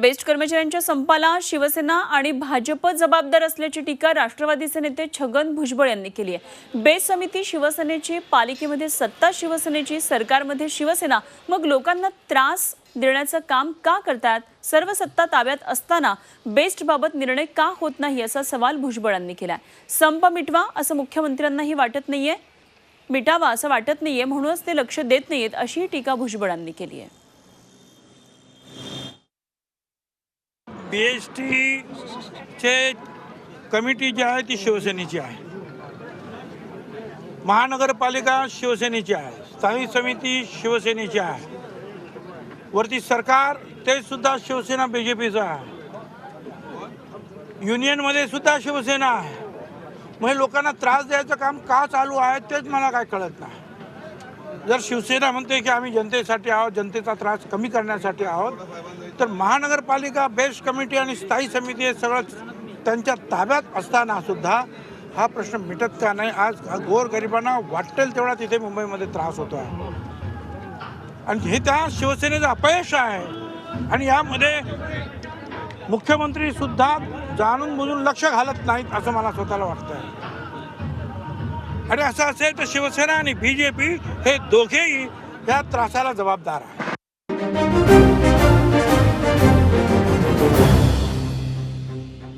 Best कर्मचाऱ्यांच्या संपाला शिवसेना आणि भाजप जबाबदार असल्याची टीका राष्ट्रवादीचे नेते छगन भुजबळ यांनी केली आहे. बेस्ट समिती शिवसेनेची पालिकेमध्ये सत्ता शिवसेनेची सरकारमध्ये शिवसेना. मग लोकांना त्रास देण्याचं काम का करतात? सर्व सत्ता ताब्यात असताना बेस्ट बाबत निर्णय का होत नाही असा सवाल भुजबळांनी केला संप मिटवा असं मुख्यमंत्र्यांनाही वाटत नाहीये. मिटावा असं वाटत नाहीये म्हणूनच ते लक्ष देत नाहीयेत अशी टीका भुजबळांनी केली आहे. बी एस टीचे कमिटी जी आहे ती शिवसेनेची आहे. महानगरपालिका शिवसेनेची आहे. स्थायी समिती शिवसेनेची आहे. वरती सरकार ते सुद्धा शिवसेना बी जे पीचं आहे. युनियनमध्ये सुद्धा शिवसेना आहे. म्हणजे लोकांना त्रास द्यायचं काम का चालू आहे तेच मला काय कळत नाही. जर शिवसेना म्हणते की आम्ही जनतेसाठी आहोत जनतेचा त्रास कमी करण्यासाठी आहोत तर महानगरपालिका बेस्ट कमिटी आणि स्थायी समिती हे सगळं त्यांच्या ताब्यात असताना सुद्धा हा प्रश्न मिटत का नाही? आज गोरगरिबांना वाटेल तेवढा तिथे मुंबईमध्ये त्रास होतो आहे आणि हे त्या शिवसेनेचं अपयश आहे. आणि यामध्ये मुख्यमंत्री सुद्धा जाणून बुजून लक्ष घालत नाहीत असं मला स्वतःला वाटतं आहे आणि असं असेल तर शिवसेना आणि बी जे पी हे दोघेही या त्रासाला जबाबदार आहे